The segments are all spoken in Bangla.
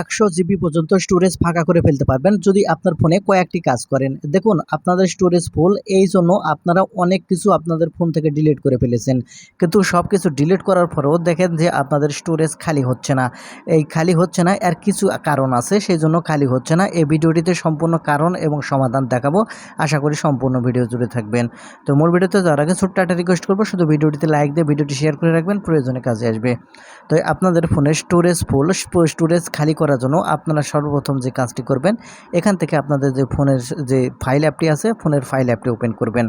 একশো জিবি পর্যন্ত স্টোরেজ ফাঁকা করে ফেলতে পারবেন যদি আপনার ফোনে কয়েকটি কাজ করেন। দেখুন, আপনাদের স্টোরেজ ফুল এই জন্য আপনারা অনেক কিছু আপনাদের ফোন থেকে ডিলিট করে ফেলেছেন। কিন্তু সব কিছু ডিলিট করার পরেও দেখেন যে আপনাদের স্টোরেজ খালি হচ্ছে না। এই খালি হচ্ছে না, এর কিছু কারণ আছে, সেই জন্য খালি হচ্ছে না। এই ভিডিওটিতে সম্পূর্ণ কারণ এবং সমাধান দেখাবো। আশা করি সম্পূর্ণ ভিডিও জুড়ে থাকবেন। তো মূল ভিডিওতে যাওয়ার আগে ছোট্ট একটা রিকোয়েস্ট করব, শুধু ভিডিওটিতে লাইক দিয়ে ভিডিওটি শেয়ার করে রাখবেন, প্রয়োজনে কাজে আসবে। তো আপনাদের ফোনে স্টোরেজ ফুল স্টোরেজ খালি করার জন্য আপনারা সর্বপ্রথম যে কাজটি করবেন, এখান থেকে আপনাদের যে ফোনের যে ফাইল অ্যাপটি আছে, ফোনের ফাইল অ্যাপটি ওপেন করবেন।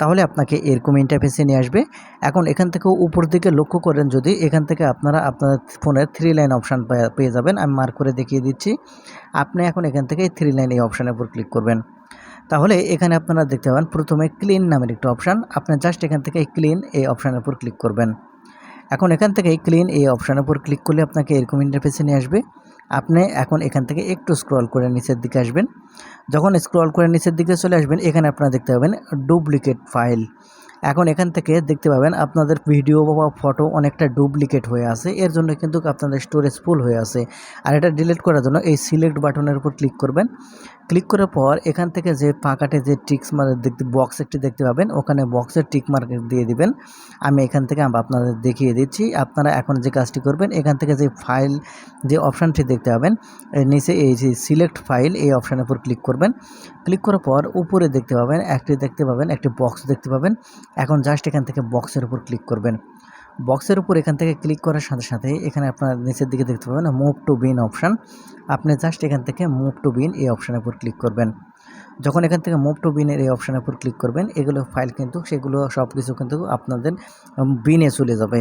তাহলে আপনাকে এরকম ইন্টারফেসে নিয়ে আসবে। এখন এখান থেকে উপর দিকে লক্ষ্য করেন যদি, এখান থেকে আপনারা আপনার ফোনের থ্রি লাইন অপশান পেয়ে যাবেন। আমি মার্ক করে দেখিয়ে দিচ্ছি। আপনি এখন এখান থেকে থ্রি লাইন এই অপশানের উপর ক্লিক করবেন। তাহলে এখানে আপনারা দেখতে পাবেন, প্রথমে ক্লিন নামের একটি অপশান আপনি জাস্ট এখান থেকে ক্লিন এই অপশানের উপর ক্লিক করবেন। এখন এখান থেকে ক্লিন এই অপশানের উপর ক্লিক করলে আপনাকে এরকম ইন্টারফেসে নিয়ে আসবে। আপনি এখন এখান থেকে একটু স্ক্রল করে নিচের দিকে আসবেন। যখন স্ক্রল করে নিচের দিকে চলে আসবেন, এখানে আপনারা দেখতে পাবেন ডুপ্লিকেট ফাইল এখন এখান থেকে দেখতে পাবেন আপনাদের ভিডিও বা ফটো অনেকটা ডুপ্লিকেট হয়ে আছে। এর জন্য কিন্তু আপনাদের স্টোরেজ ফুল হয়ে আছে। আর এটা ডিলিট করার জন্য এই সিলেক্ট বাটনের উপর ক্লিক করবেন। ক্লিক করার পর এখান থেকে যে ফাঁকাটে যে টিক্স মার্ক দেখতে বক্স একটি দেখতে পাবেন, ওখানে বক্সের টিক মার্ক দিয়ে দিবেন। আমি এখান থেকে আপনাদের দেখিয়ে দিচ্ছি। আপনারা এখন যে কাজটি করবেন, এখান থেকে যে ফাইল যে অপশানটি দেখতে পাবেন নিচে এই যে সিলেক্ট ফাইল এই অপশানের উপর ক্লিক করবেন। ক্লিক করার পর উপরে দেখতে পাবেন, একটি দেখতে পাবেন, একটি বক্স দেখতে পাবেন। এখন জাস্ট এখান থেকে বক্সের উপর ক্লিক করবেন। বক্সের উপর এখান থেকে ক্লিক করার সাথে সাথে এখানে আপনার নিচের দিকে দেখতে পাবেন মুভ টু বিন অপশান আপনি জাস্ট এখান থেকে মুভ টু বিন এই অপশানের উপর ক্লিক করবেন। যখন এখান থেকে মুভ টু বিনের এই অপশানের উপর ক্লিক করবেন, এগুলো ফাইল কিন্তু সেগুলো সব কিছু কিন্তু আপনাদের বিনে চলে যাবে।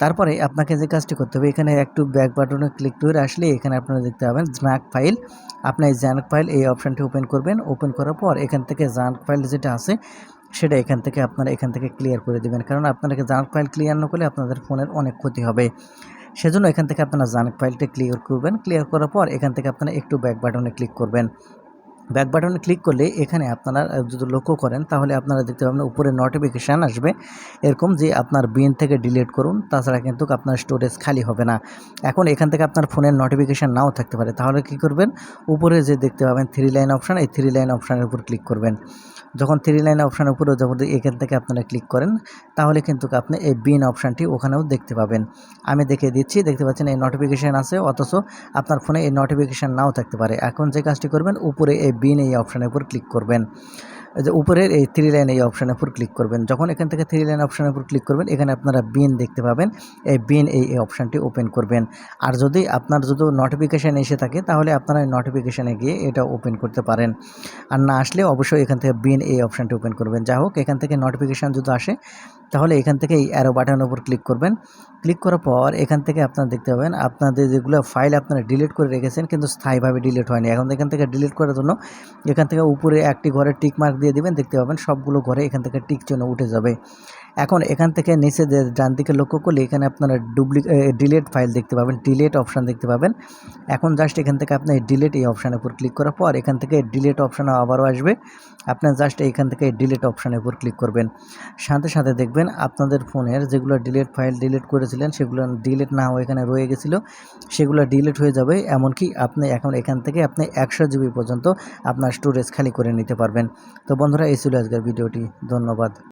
তারপরে আপনাকে যে কাজটি করতে হবে, এখানে একটু ব্যাক বাটনে ক্লিক করে আসলে এখানে আপনারা দেখতে পাবেন জানাক ফাইল আপনার এই জানাক ফাইল এই অপশানটি ওপেন করবেন। ওপেন করার পর এখান থেকে জানাক ফাইল যেটা আছে সেটা এখান থেকে আপনারা এখান থেকে ক্লিয়ার করে দেবেন। কারণ আপনাকে জানাক ফাইল ক্লিয়ার না করলে আপনাদের ফোনের অনেক ক্ষতি হবে। সেজন্য এখান থেকে আপনারা জানাক ফাইলটা ক্লিয়ার করবেন। ক্লিয়ার করার পর এখান থেকে আপনারা একটু ব্যাক বাটনে ক্লিক করবেন। ব্যাক বাটনে ক্লিক করলে এখানে আপনারা যদি লক্ষ্য করেন তাহলে আপনারা দেখতে পাবেন উপরে নোটিফিকেশান আসবে। এরকম যে আপনার বিন থেকে ডিলিট করুন, তাছাড়া কিন্তু আপনার স্টোরেজ খালি হবে না। এখন এখান থেকে আপনার ফোনের নোটিফিকেশান নাও থাকতে পারে। তাহলে কি করবেন? উপরে যে দেখতে পাবেন থ্রি লাইন অপশান এই থ্রি লাইন অপশানের উপর ক্লিক করবেন। যখন থ্রি লাইন অপশানের উপরে যখন এখান থেকে আপনারা ক্লিক করেন, তাহলে কিন্তু আপনি এই বিন অপশানটি ওখানেও দেখতে পাবেন। আমি দেখে দিচ্ছি, দেখতে পাচ্ছেন এই নোটিফিকেশান আছে, অথচ আপনার ফোনে এই নোটিফিকেশান নাও থাকতে পারে। এখন যে কাজটি করবেন, উপরে এই বিন এই অপশানের উপর ক্লিক করবেন। যে উপরের এই থ্রি লাইন এই অপশানের উপর ক্লিক করবেন। যখন এখান থেকে থ্রি লাইন অপশানের উপর ক্লিক করবেন, এখানে আপনারা বিন দেখতে পাবেন। এই বিন এই অপশানটি ওপেন করবেন। আর যদি আপনার যদি নোটিফিকেশান এসে থাকে, তাহলে আপনারা এই নোটিফিকেশানে গিয়ে এটা ওপেন করতে পারেন। আর না আসলে অবশ্যই এখান থেকে বিন এই অপশানটি ওপেন করবেন। যা হোক, এখান থেকে নোটিফিকেশান যদি আসে তাহলে এখান থেকে এই অ্যারো বাটনের উপর ক্লিক করবেন। ক্লিক করার পর এখান থেকে আপনারা দেখতে পাবেন, আপনাদের যেগুলো ফাইল আপনারা ডিলিট করে রেখেছেন কিন্তু স্থায়ীভাবে ডিলিট হয়নি। এখন এখান থেকে ডিলিট করার জন্য এখান থেকে উপরে একটি ঘরে টিক মার্ক দিয়ে দিবেন, দেখতে পাবেন সবগুলো ঘরে এখান থেকে টিক চিহ্ন উঠে যাবে। এখন এখান থেকে নিচে ডান দিকে লক্ষ্য করলে এখানে আপনারা ডুপ্লি ডিলেট ফাইল দেখতে পাবেন ডিলেট অপশান দেখতে পাবেন। এখন জাস্ট এখান থেকে আপনি ডিলেট এই অপশানের উপর ক্লিক করার পর এখান থেকে ডিলেট অপশান আবারও আসবে। আপনার জাস্ট এখান থেকে ডিলেট অপশানের উপর ক্লিক করবেন। সাথে সাথে দেখবেন আপনাদের ফোনের যেগুলো ডিলেট ফাইল ডিলেট করেছিলেন, সেগুলো ডিলেট না হয়ে এখানে রয়ে গেছিল। সেগুলো ডিলেট হয়ে যাবে, এমনকি আপনি এখন এখান থেকে আপনি একশো জিবি পর্যন্ত আপনার স্টোরেজ খালি করে নিতে পারবেন। তো বন্ধুরা, এই ছিল আজকের ভিডিওটি। ধন্যবাদ।